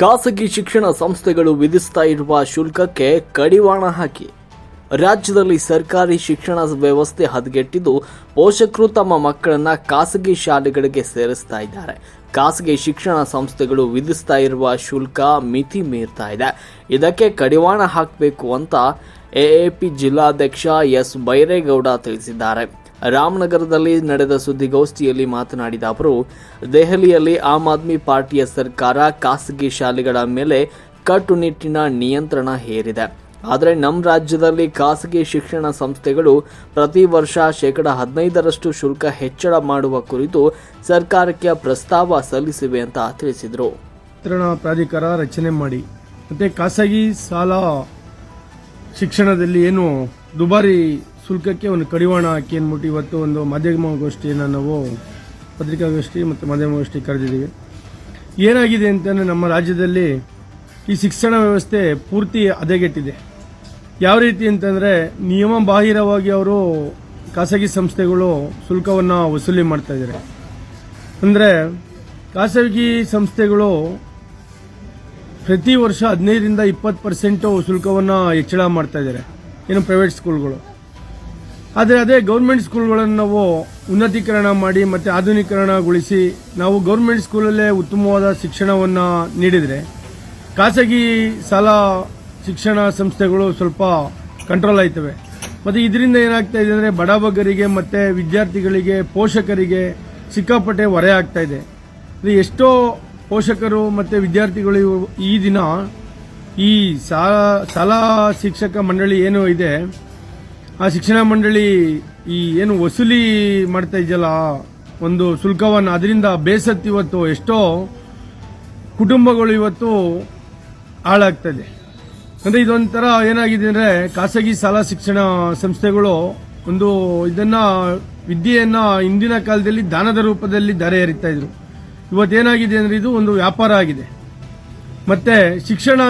ಖಾಸಗಿ ಶಿಕ್ಷಣ ಸಂಸ್ಥೆಗಳು ವಿಧಿಸ್ತಾ ಇರುವ ಶುಲ್ಕಕ್ಕೆ ಕಡಿವಾಣ ಹಾಕಿ. ರಾಜ್ಯದಲ್ಲಿ ಸರ್ಕಾರಿ ಶಿಕ್ಷಣ ವ್ಯವಸ್ಥೆ ಹದಗೆಟ್ಟಿದ್ದು, ಪೋಷಕರು ತಮ್ಮ ಮಕ್ಕಳನ್ನ ಖಾಸಗಿ ಶಾಲೆಗಳಿಗೆ ಸೇರಿಸ್ತಾ ಇದ್ದಾರೆ. ಖಾಸಗಿ ಶಿಕ್ಷಣ ಸಂಸ್ಥೆಗಳು ವಿಧಿಸ್ತಾ ಇರುವ ಶುಲ್ಕ ಮಿತಿ ಮೀರ್ತಾ ಇದೆ. ಇದಕ್ಕೆ ಕಡಿವಾಣ ಹಾಕಬೇಕು ಅಂತ ಎಎಪಿ ಜಿಲ್ಲಾಧ್ಯಕ್ಷ ಎಸ್ ಬೈರೇಗೌಡ ತಿಳಿಸಿದ್ದಾರೆ. ರಾಮನಗರದಲ್ಲಿ ನಡೆದ ಸುದ್ದಿಗೋಷ್ಠಿಯಲ್ಲಿ ಮಾತನಾಡಿದ ಅವರು, ದೆಹಲಿಯಲ್ಲಿ ಆಮ್ ಆದ್ಮಿ ಪಾರ್ಟಿಯ ಸರ್ಕಾರ ಖಾಸಗಿ ಶಾಲೆಗಳ ಮೇಲೆ ಕಟ್ಟುನಿಟ್ಟಿನ ನಿಯಂತ್ರಣ ಹೇರಿದೆ. ಆದರೆ ನಮ್ಮ ರಾಜ್ಯದಲ್ಲಿ ಖಾಸಗಿ ಶಿಕ್ಷಣ ಸಂಸ್ಥೆಗಳು ಪ್ರತಿ ವರ್ಷ ಶೇಕಡ ಹದಿನೈದರಷ್ಟು ಶುಲ್ಕ ಹೆಚ್ಚಳ ಮಾಡುವ ಕುರಿತು ಸರ್ಕಾರಕ್ಕೆ ಪ್ರಸ್ತಾವ ಸಲ್ಲಿಸಿವೆ ಅಂತ ತಿಳಿಸಿದರು. ಪ್ರಾಧಿಕಾರ ರಚನೆ ಮಾಡಿ. ಮತ್ತೆ ಖಾಸಗಿ ಸಾಲ ಶಿಕ್ಷಣದಲ್ಲಿ ಏನು ದುಬಾರಿ ಶುಲ್ಕಕ್ಕೆ ಒಂದು ಕಡಿವಾಣ ಹಾಕಿ ಅಂದ್ಬಿಟ್ಟು ಇವತ್ತು ಒಂದು ಮಾಧ್ಯಮಗೋಷ್ಠಿಯನ್ನು ನಾವು ಪತ್ರಿಕಾಗೋಷ್ಠಿ ಮತ್ತು ಮಾಧ್ಯಮಗೋಷ್ಠಿ ಕರೆದಿದ್ದೀವಿ. ಏನಾಗಿದೆ ಅಂತಂದರೆ ನಮ್ಮ ರಾಜ್ಯದಲ್ಲಿ ಈ ಶಿಕ್ಷಣ ವ್ಯವಸ್ಥೆ ಪೂರ್ತಿ ಹದಗೆಟ್ಟಿದೆ. ಯಾವ ರೀತಿ ಅಂತಂದರೆ ನಿಯಮ ಬಾಹಿರವಾಗಿ ಅವರು ಖಾಸಗಿ ಸಂಸ್ಥೆಗಳು ಶುಲ್ಕವನ್ನು ವಸೂಲಿ ಮಾಡ್ತಾ ಇದ್ದಾರೆ. ಅಂದರೆ ಖಾಸಗಿ ಸಂಸ್ಥೆಗಳು ಪ್ರತಿ ವರ್ಷ ಹದಿನೈದರಿಂದ ಇಪ್ಪತ್ತು ಪರ್ಸೆಂಟು ಶುಲ್ಕವನ್ನು ಹೆಚ್ಚಳ ಮಾಡ್ತಾಯಿದ್ದಾರೆ ಏನು ಪ್ರೈವೇಟ್ ಸ್ಕೂಲ್ಗಳು ಆದರೆ ಅದೇ ಗೌರ್ಮೆಂಟ್ ಸ್ಕೂಲ್ಗಳನ್ನು ನಾವು ಉನ್ನತೀಕರಣ ಮಾಡಿ ಮತ್ತು ಆಧುನೀಕರಣಗೊಳಿಸಿ ನಾವು ಗೌರ್ಮೆಂಟ್ ಸ್ಕೂಲಲ್ಲೇ ಉತ್ತಮವಾದ ಶಿಕ್ಷಣವನ್ನು ನೀಡಿದರೆ ಖಾಸಗಿ ಶಾಲಾ ಶಿಕ್ಷಣ ಸಂಸ್ಥೆಗಳು ಸ್ವಲ್ಪ ಕಂಟ್ರೋಲ್ ಆಯ್ತವೆ. ಮತ್ತು ಇದರಿಂದ ಏನಾಗ್ತಾ ಇದೆ ಅಂದರೆ ಬಡಬಗರಿಗೆ ಮತ್ತು ವಿದ್ಯಾರ್ಥಿಗಳಿಗೆ, ಪೋಷಕರಿಗೆ ಸಿಕ್ಕಾಪಟ್ಟೆ ಹೊರೆ ಆಗ್ತಾ ಇದೆ. ಎಷ್ಟೋ ಪೋಷಕರು ಮತ್ತು ವಿದ್ಯಾರ್ಥಿಗಳು ಈ ದಿನ ಈ ಶಾಲಾ ಶಿಕ್ಷಕ ಮಂಡಳಿ ಏನು ಇದೆ ಆ ಶಿಕ್ಷಣ ಮಂಡಳಿ ಈ ಏನು ವಸೂಲಿ ಮಾಡ್ತಾ ಇದೆಯಲ್ಲ, ಒಂದು ಶುಲ್ಕವನ್ನು, ಅದರಿಂದ ಬೇಸತ್ತು ಇವತ್ತು ಎಷ್ಟೋ ಕುಟುಂಬಗಳು ಇವತ್ತು ಹಾಳಾಗ್ತದೆ. ಅಂದರೆ ಇದೊಂಥರ ಏನಾಗಿದೆ ಅಂದರೆ, ಖಾಸಗಿ ಶಾಲಾ ಶಿಕ್ಷಣ ಸಂಸ್ಥೆಗಳು ಒಂದು ಇದನ್ನು, ವಿದ್ಯೆಯನ್ನು ಹಿಂದಿನ ಕಾಲದಲ್ಲಿ ದಾನದ ರೂಪದಲ್ಲಿ ದಾರೆ ಎರಿತಾ ಇದ್ರು. ಇವತ್ತೇನಾಗಿದೆ ಅಂದರೆ, ಇದು ಒಂದು ವ್ಯಾಪಾರ ಆಗಿದೆ. ಮತ್ತೆ ಶಿಕ್ಷಣ